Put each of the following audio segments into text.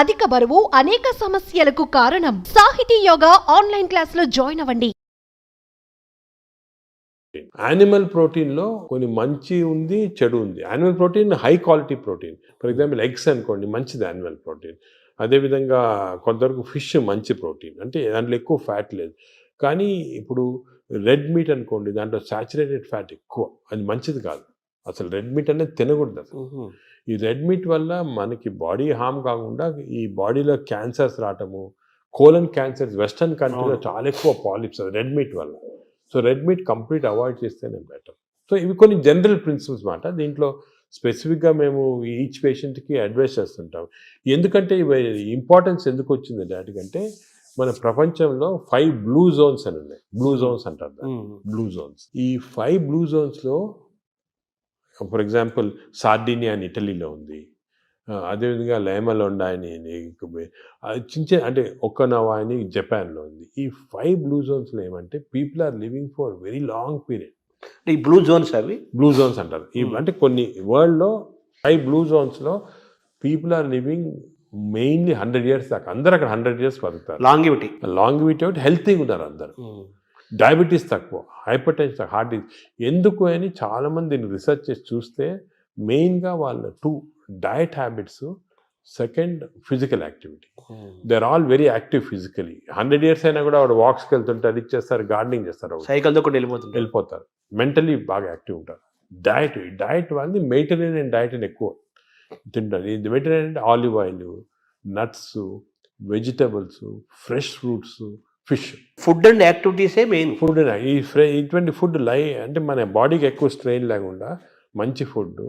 అధిక బరువు అనేక సమస్యలకు కారణం. సాహితీ యోగా ఆన్లైన్ క్లాసులో జాయిన్ అవ్వండి. యానిమల్ ప్రోటీన్లో కొన్ని మంచి ఉంది చెడు ఉంది. Animal protein high quality protein for example eggs అనుకోండి మంచిది యానిమల్ ప్రోటీన్ అదేవిధంగా కొంతవరకు ఫిష్ మంచి ప్రోటీన్ అంటే దాంట్లో ఎక్కువ ఫ్యాట్ లేదు. కానీ ఇప్పుడు రెడ్ మీట్ అనుకోండి దాంట్లో సాచురేటెడ్ ఫ్యాట్ ఎక్కువ. అది మంచిది కాదు. అసలు రెడ్ మీట్ అనేది తినకూడదు అసలు. ఈ రెడ్ మీట్ వల్ల మనకి బాడీ హామ్ కాకుండా ఈ బాడీలో క్యాన్సర్స్ రావటము కోలన్ క్యాన్సర్స్ వెస్టర్న్ కంట్రీలో. చాలా ఎక్కువ పాలిప్స్ రెడ్ మీట్ వల్ల. So red meat complete avoid చేస్తేనే బెటర్. సో ఇవి కొన్ని జనరల్ ప్రిన్సిపల్స్ మాట దీంట్లో స్పెసిఫిక్గా మేము ఈచ్ పేషెంట్కి అడ్వైస్ చేస్తుంటాం. ఎందుకంటే ఇవి ఇంపార్టెన్స్ ఎందుకు వచ్చింది వాటికంటే మన ప్రపంచంలో ఫైవ్ బ్లూ జోన్స్ అని ఉన్నాయి. బ్లూ జోన్స్ అంటారు. Blue zones. ఈ ఫైవ్ బ్లూ జోన్స్లో ఫర్ ఎగ్జాంపుల్ సార్డినియా అని ఇటలీలో ఉంది. అదేవిధంగా లేమలోండా అని చిన్న అంటే ఒక్కనవా అని జపాన్లో ఉంది. ఈ ఫైవ్ బ్లూ జోన్స్లో ఏమంటే people are living for very long period. ఈ బ్లూ జోన్స్ అవి? బ్లూ జోన్స్ అంటారు. ఈ. అంటే కొన్ని వరల్డ్లో five blue జోన్స్లో people are living mainly hundred years దాకా. అందరు అక్కడ హండ్రెడ్ ఇయర్స్ బతుకుతారు. లాంగివిటీ. లాంగ్ వీట్ అవుట్ హెల్తీగా ఉన్నారు అందరు. డయాబెటీస్ తక్కువ హైపర్ టెన్షన్ హార్ట్ ఎందుకు అని చాలామంది దీన్ని రీసెర్చ్ చేసి చూస్తే మెయిన్గా వాళ్ళ two diet habits second physical activity. They are all very active physically hundred years అయినా కూడా వాడు వాక్స్కి వెళ్తుంటే అది చేస్తారు గార్డెనింగ్ చేస్తారు సైకిల్తో కూడా వెళ్ళిపోతుంది వెళ్ళిపోతారు. మెంటలీ బాగా యాక్టివ్ ఉంటారు. డయట్ డయట్ వాళ్ళది మెడిటరేనియన్ డయట్ అని ఎక్కువ తింటారు. ఇది మెడిటరేనియన్ అంటే olive oil nuts vegetables fresh fruits fish. Food and యాక్టివిటీసే main. Food ఈ ఫ్రై ఇటువంటి ఫుడ్ లై అంటే మన బాడీకి ఎక్కువ స్ట్రెయిన్ లేకుండా మంచి ఫుడ్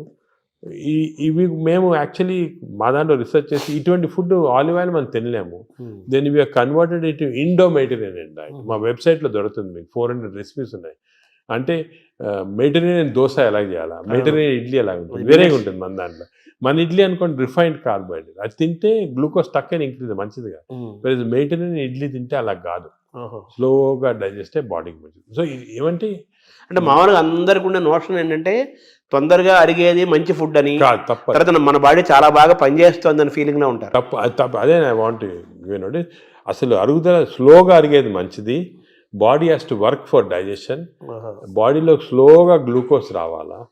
ఈ ఇవి మేము యాక్చువల్లీ మా దాంట్లో రీసెర్చ్ చేసి ఇటువంటి ఫుడ్ ఆలివ్ ఆయిల్ మనం తినలేము. దెన్ ఇవి కన్వర్టెడ్ ఇటు ఇండో మెడిటరేనియన్ డైట్ మా వెబ్సైట్లో దొరుకుతుంది మీకు. ఫోర్ హండ్రెడ్ రెసిపీస్ ఉన్నాయి. అంటే మెడిటరేనియన్ దోశ ఎలా చేయాలా? మెడిటరేనియన్ ఇడ్లీ ఎలా ఉంటుంది? వేరేగా ఉంటుంది మన దాంట్లో. మన ఇడ్లీ అనుకోండి రిఫైన్డ్ కార్బోహైడ్రేట్ అది తింటే గ్లూకోజ్ తక్కువ ఇంక్రీజ్ మంచిది కాదు. మెడిటరేనియన్ ఇడ్లీ తింటే అలా కాదు. స్లోగా డైజెస్ట్ అయ్యి బాడీకి మంచిది. సో ఏమంటే అంటే మామూలుగా అందరికి ఉండే నోషన్ ఏంటంటే తొందరగా అరిగేది మంచి ఫుడ్ అని తర్వాత మన బాడీ చాలా బాగా పనిచేస్తుంది అని ఫీలింగ్లో ఉంటారు. తప్పు అది తప్పు అదే నా వాంట్ అసలు అరుగుదల స్లోగా అరిగేది మంచిది. Body has to work for digestion బాడీలో స్లోగా గ్లూకోజ్ రావాలా?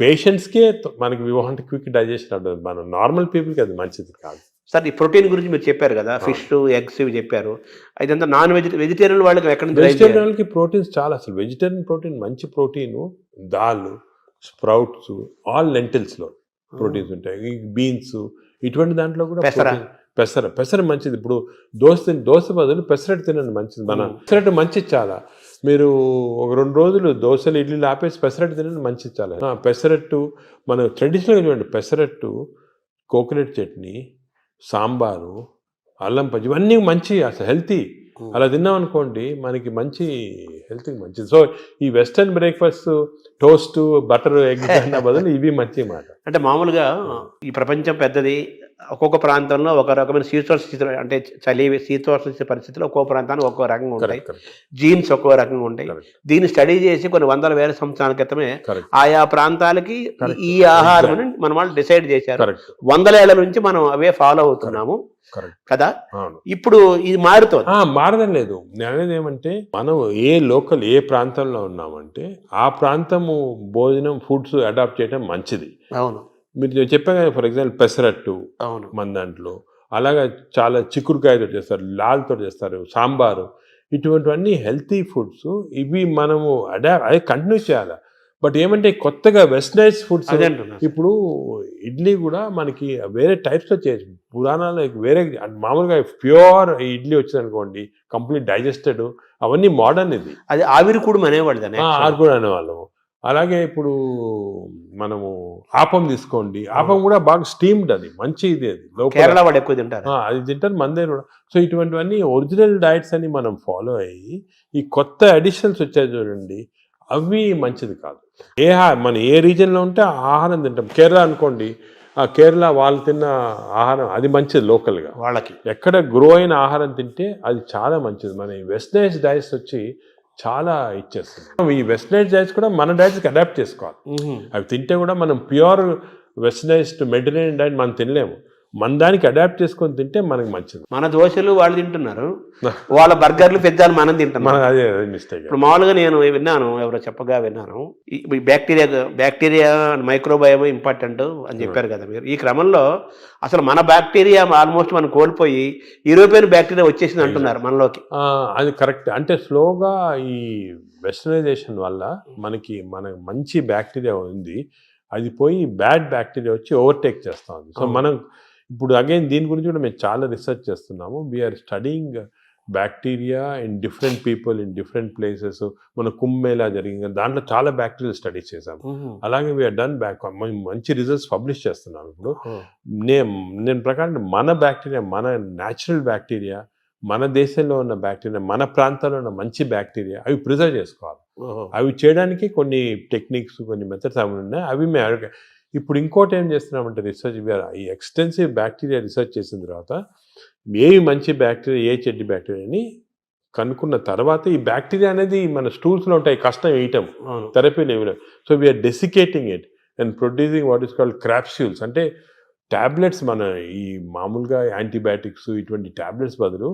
పేషెంట్స్కే మనకి వి వాంట్ క్విక్ డైజెషన్ ఉంటుంది మన నార్మల్ పీపుల్కి అది మంచిది కాదు. సార్ ఈ ప్రోటీన్ గురించి మీరు చెప్పారు కదా ఫిష్ ఎగ్స్ ఇవి చెప్పారు. ఇదంతా నాన్ వెజ్ వెజిటేరియన్ వాళ్ళకి ఎక్కడ చేయాలి? వెజిటేరియన్కి ప్రోటీన్స్ చాలా అసలు. వెజిటేరియన్ ప్రోటీన్ మంచి ప్రోటీన్ దాల్ స్ప్రౌట్స్ ఆల్ లెంటిల్స్లో ప్రోటీన్స్ ఉంటాయి. బీన్స్ ఇటువంటి దాంట్లో కూడా పెసర. పెసర మంచిది. ఇప్పుడు దోశ తిని దోశ బదులు పెసరట్టు తినండి మంచిది. మన. పెసరట్టు మంచిది చాలా మీరు ఒక రెండు రోజులు దోశలు ఇడ్లీలు ఆపేసి పెసరట్టు తినండి మంచిది చాలా పెసరట్టు మన ట్రెడిషనల్గా చూడండి. పెసరట్టు కోకోనట్ చట్నీ సాంబారు అల్లం పచ్చి ఇవన్నీ మంచి అసలు హెల్తీ. అలా తిన్నాం అనుకోండి మనకి మంచి హెల్త్ మంచిది. సో ఈ western breakfast toast butter egg బదులు ఇవి మంచి మాట. అంటే మామూలుగా ఈ ప్రపంచం పెద్దది ఒక్కొక్క ప్రాంతంలో ఒక రకమైన శీతోష్ణ స్థితిలో అంటే చలి శీతోష్ణ పరిస్థితుల్లో ఒక్కో ప్రాంతానికి ఒక్కో రకంగా ఉంటాయి. జీన్స్ ఒక్కో రకంగా ఉంటాయి. దీన్ని స్టడీ చేసి కొన్ని వందల వేల సంవత్సరాల క్రితమే ఆయా ప్రాంతాలకి. ఈ ఆహారం మన వాళ్ళు డిసైడ్ చేశారు. వందల ఏళ్ళ నుంచి మనం అవే ఫాలో అవుతున్నాము. కదా? ఇప్పుడు ఇది మారుతోంది. మారడం లేదు. అనేది ఏమంటే మనం ఏ లోకల్ ఏ ప్రాంతంలో ఉన్నామంటే ఆ ప్రాంతము భోజనం ఫుడ్స్ అడాప్ట్ చేయడం మంచిది. అవును. మీరు నేను చెప్పాను కదా ఫర్ ఎగ్జాంపుల్ పెసరట్టు అవును. మన దాంట్లో. అలాగా చాలా చిక్కుడుకాయతో చేస్తారు లాల్తో చేస్తారు సాంబారు. ఇటువంటివన్నీ హెల్తీ ఫుడ్స్. ఇవి మనము అడా అదే కంటిన్యూ చేయాలి? బట్ ఏమంటే కొత్తగా వెస్టర్నైజ్ ఫుడ్స్ ఇప్పుడు ఇడ్లీ కూడా మనకి వేరే టైప్స్లో చేయొచ్చు పురాణాలు వేరే మామూలుగా ప్యూర్ ఇడ్లీ వచ్చింది అనుకోండి కంప్లీట్ డైజెస్టెడ్ అవన్నీ మోడర్న్ ఇది. అది ఆవిరి కూడా అనేవాళ్ళు దాన్ని ఆ, ఆరు కూడా అనేవాళ్ళము. అలాగే ఇప్పుడు మనము ఆపం తీసుకోండి. ఆపం కూడా బాగా స్టీమ్డ్ అది. మంచి ఇది అది. కేరళ ఎక్కువ తింటారు. అది తింటారు. దగ్గర కూడా. సో ఇటువంటివన్నీ ఒరిజినల్ డైట్స్ అని మనం ఫాలో అయ్యి ఈ కొత్త అడిషన్స్ వచ్చాయి చూడండి. అవి మంచిది కాదు. ఏ మన ఏ రీజన్లో ఉంటే ఆహారం తింటాం. కేరళ అనుకోండి. ఆ కేరళ వాళ్ళు తిన్న ఆహారం అది మంచిది లోకల్గా. వాళ్ళకి. ఎక్కడ గ్రో అయిన ఆహారం తింటే అది చాలా మంచిది. మన వెస్టర్నైజ్ డైట్స్ వచ్చి చాలా ఇచ్చేస్తుంది. ఈ వెస్టర్నైజ్ డైట్స్ కూడా మన డైట్స్కి అడాప్ట్ చేసుకోవాలి. అవి తింటే కూడా మనం ప్యూర్ వెస్టర్నైజ్డ్ మెడిటరేనియన్ డైట్ మనం తినలేము. మన దానికి అడాప్ట్ చేసుకొని తింటే మనకి మంచిది. మన దోశలు వాళ్ళు తింటున్నారు. వాళ్ళ బర్గర్లు పెద్దాలు మనం తింటున్నాం. మన అదే మిస్టేక్ ఇప్పుడు మామూలుగా నేను విన్నాను ఎవరో చెప్పగా విన్నాను. ఈ- బ్యాక్టీరియా బ్యాక్టీరియా బ్యాక్టీరియా ఇంపార్టెంట్ అని చెప్పారు కదా మీరు. ఈ క్రమంలో అసలు మన బ్యాక్టీరియా ఆల్మోస్ట్ మనం కోల్పోయి యూరోపియన్ బ్యాక్టీరియా వచ్చేసింది అంటున్నారు మనలోకి. అది కరెక్ట్ అంటే స్లోగా ఈ వెస్టర్నైజేషన్ వల్ల మనకి మన మంచి బ్యాక్టీరియా ఉంది. అది పోయి బ్యాడ్ బ్యాక్టీరియా వచ్చి ఓవర్టేక్ చేస్తా ఉంది. సో. మనం ఇప్పుడు అగైన్ దీని గురించి కూడా మేము చాలా రీసెర్చ్ చేస్తున్నాము. We're studying bacteria in different people in different places మన కుంభమేళా జరిగింది. దాంట్లో చాలా బ్యాక్టీరియా స్టడీ చేసాము అలాగే వీఆర్ డన్ బ్యాక్ మంచి రిజల్ట్స్ పబ్లిష్ చేస్తున్నాం ఇప్పుడు. నేను నేను ప్రకారం మన బ్యాక్టీరియా మన న్యాచురల్ బ్యాక్టీరియా మన దేశంలో ఉన్న బ్యాక్టీరియా మన ప్రాంతాల్లో ఉన్న మంచి బ్యాక్టీరియా అవి ప్రిజర్వ్ చేసుకోవాలి. అవి చేయడానికి కొన్ని టెక్నిక్స్ కొన్ని మెథడ్స్ అవి ఉన్నాయి. అవి మేము ఇప్పుడు ఇంకోటి ఏం చేస్తున్నామంటే రీసెర్చ్ ఈ ఎక్స్టెన్సివ్ బ్యాక్టీరియా రీసెర్చ్ చేసిన తర్వాత ఏవి మంచి బ్యాక్టీరియా ఏ చెడ్డి బ్యాక్టీరియా అని కనుక్కున్న తర్వాత ఈ బ్యాక్టీరియా అనేది మన స్టూల్స్లో ఉంటాయి కష్టం వేయటం therapy level so we're desiccating it and producing what is called crapsules అంటే టాబ్లెట్స్ మన ఈ మామూలుగా యాంటీబయాటిక్స్ ఇటువంటి టాబ్లెట్స్ బదులు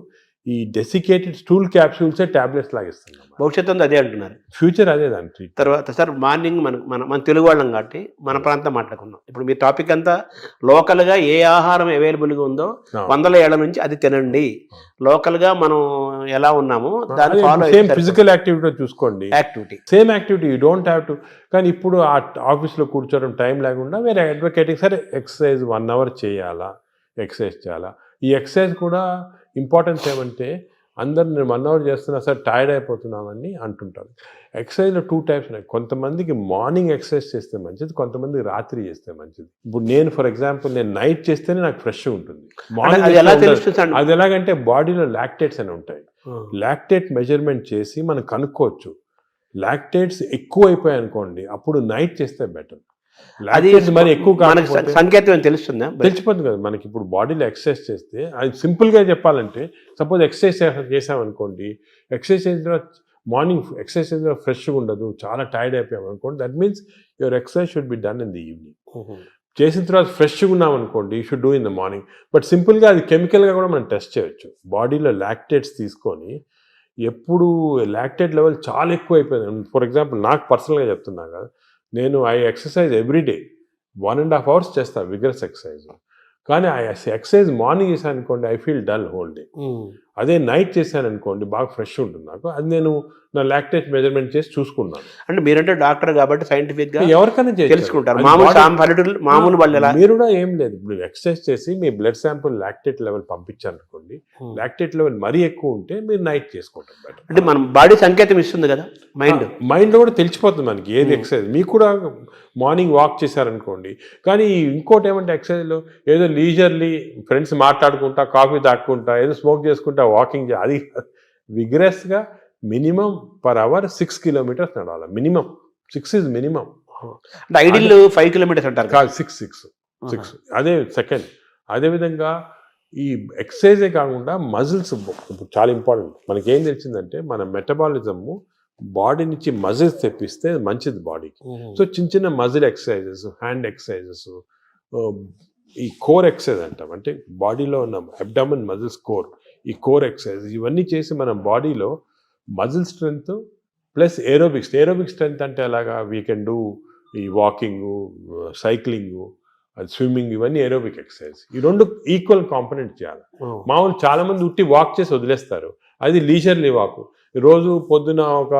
ఈ డెసికేటెడ్ స్టూల్ క్యాప్సూల్సే టాబ్లెట్స్ లాగా ఇస్తున్నాం భవిష్యత్తు ఉంది అదే అంటున్నారు. ఫ్యూచర్ అదే దాని ట్రీట్ తర్వాత సార్ మార్నింగ్ మన మన మన తెలుగు వాళ్ళం కాబట్టి మన ప్రాంతం మాట్లాడుకుందాం. ఇప్పుడు మీ టాపిక్ అంతా లోకల్గా ఏ ఆహారం అవైలబుల్గా ఉందో వందల ఏళ్ళ నుంచి అది తినండి. లోకల్గా మనం ఎలా ఉన్నామో ఫాలో సేమ్ ఫిజికల్ యాక్టివిటీ చూసుకోండి. Activity same activity you don't have to కానీ ఇప్పుడు ఆ ఆఫీస్లో కూర్చోవడం టైం లేకుండా వేరే అడ్వకేటింగ్ సరే ఎక్సర్సైజ్ వన్ అవర్ చేయాలా? ఎక్సర్సైజ్ చేయాలా? ఈ ఎక్సర్సైజ్ కూడా ఇంపార్టెన్స్ ఏమంటే అందరు నేను వన్ అవర్ చేస్తున్నా సార్ టైర్డ్ అయిపోతున్నామని అంటుంటారు. ఎక్సర్సైజ్లో టూ టైప్స్ ఉన్నాయి. కొంతమందికి మార్నింగ్ ఎక్సర్సైజ్ చేస్తే మంచిది కొంతమంది రాత్రి చేస్తే మంచిది. ఇప్పుడు నేను ఫర్ ఎగ్జాంపుల్ నేను నైట్ చేస్తేనే నాకు ఫ్రెష్ ఉంటుంది. మార్నింగ్ అది ఎలాగంటే బాడీలో లాక్టేట్స్ అని ఉంటాయి. లాక్టేట్ మెజర్మెంట్ చేసి మనం కనుక్కోవచ్చు. లాక్టేట్స్ ఎక్కువ అయిపోయాయి అనుకోండి అప్పుడు నైట్ చేస్తే బెటర్. అది మరి ఎక్కువ మనకి సంకేతం తెలుస్తుందా? తెలిసిపోతుంది కదా మనకి ఇప్పుడు బాడీలో ఎక్సర్సైజ్ చేస్తే అది సింపుల్గా చెప్పాలంటే సపోజ్ ఎక్సర్సైజ్ చేసామనుకోండి ఎక్సర్సైజ్ చేసిన తర్వాత మార్నింగ్ ఎక్సర్సైజ్ చేసిన ఫ్రెష్గా ఉండదు చాలా టైర్డ్ అయిపోయాం అనుకోండి that means your exercise should be done in the evening చేసిన తర్వాత ఫ్రెష్గా ఉన్నాం అనుకోండి you should do in the morning but సింపుల్గా అది కెమికల్గా కూడా మనం టెస్ట్ చేయొచ్చు. బాడీలో లాక్టేట్స్ తీసుకొని ఎప్పుడు లాక్టేట్ లెవెల్ చాలా ఎక్కువ అయిపోయింది ఫర్ ఎగ్జాంపుల్ నాకు పర్సనల్గా చెప్తున్నా కదా నేను I exercise every day. One and half hours చేస్తా విగ్రస్ ఎక్సర్సైజ్. కానీ ఆ ఎక్సర్సైజ్ మార్నింగ్ చేశాను అనుకోండి I feel dull whole day. అదే నైట్ చేశాను అనుకోండి బాగా ఫ్రెష్ ఉంటుంది నాకు. అది నేను నా లాక్టేట్ మెజర్మెంట్ చేసి చూసుకున్నాను. అంటే మీరంటే డాక్టర్ కాబట్టి సైంటిఫిక్గా ఎవరికైనా. తెలుసుకుంటారు. మామూలు వాళ్ళు మీరు కూడా ఏం లేదు. ఇప్పుడు ఎక్సర్సైజ్ చేసి మీ బ్లడ్ శాంపుల్ లాక్టేట్ లెవెల్ పంపించారు అనుకోండి లాక్టేట్ లెవెల్ మరీ ఎక్కువ ఉంటే మీరు నైట్ చేసుకోవటం అంటే మన బాడీ సంకేతం ఇస్తుంది కదా మైండ్ మైండ్ కూడా తెలిసిపోతుంది మనకి ఏది Hmm. ఎక్సర్సైజ్ మీకు కూడా మార్నింగ్ వాక్ చేశారనుకోండి కానీ ఇంకోటి ఏమంటే exercise లో ఏదో లీజర్లీ ఫ్రెండ్స్ మాట్లాడుకుంటా కాఫీ తాక్కుంటా ఏదో స్మోక్ చేసుకుంటా వాకింగ్ అది vigorous గా minimum per hour six kilometres నడవాలి. మినిమం. Six is minimum. అంటే ఐడిల్ ఫైవ్ కిలోమీటర్స్ అంటారు కదా. కాదు సిక్స్ సిక్స్ సిక్స్ అదే సెకండ్ అదేవిధంగా ఈ ఎక్సర్సైజే కాకుండా మజిల్స్ ఇప్పుడు చాలా ఇంపార్టెంట్ మనకి ఏం తెలిసిందంటే మన మెటబాలిజము బాడీ నుంచి మజిల్స్ తెప్పిస్తే మంచిది బాడీకి సో చిన్న చిన్న మజిల్ ఎక్సర్సైజెస్ హ్యాండ్ ఎక్సర్సైజెస్ ఈ కోర్ ఎక్సర్సైజ్ అంటాం. అంటే బాడీలో ఉన్న అబ్డామన్ మజిల్స్ కోర్ ఈ కోర్ ఎక్సర్సైజ్ ఇవన్నీ చేసి మన బాడీలో muscle strength plus aerobics aerobic strength అంటే అలాగా వీ కెన్ డూ ఈ వాకింగ్ సైక్లింగ్ అది స్విమ్మింగ్ ఇవన్నీ ఏరోబిక్ ఎక్సర్సైజ్. ఈ రెండు ఈక్వల్ కాంపనెంట్ చేయాలి. మామూలు చాలా మంది ఉట్టి వాక్ చేసి వదిలేస్తారు. అది లీజర్లీ వాక్ రోజు పొద్దున ఒక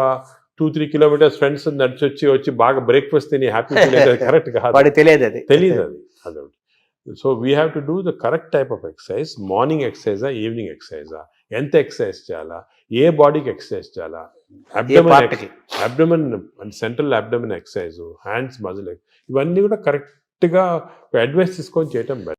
టూ త్రీ కిలోమీటర్స్ ఫ్రెండ్స్ నడిచి వచ్చి వచ్చి బాగా బ్రేక్ఫాస్ట్ తిని హ్యాపీ కరెక్ట్ కాదు. తెలియదు అది. తెలియదు అది. అదొకటి. So we have to do the correct type of exercise morning ఎక్సర్సైజా evening ఎక్సర్సైజా ఎంత ఎక్సర్సైజ్ చేయాలా? ఏ బాడీకి ఎక్సర్సైజ్ చేయాలా? Abdomen central abdomen exercise hands muscle ఇవన్నీ కూడా కరెక్ట్గా అడ్వైస్ తీసుకొని చేయటం బెటర్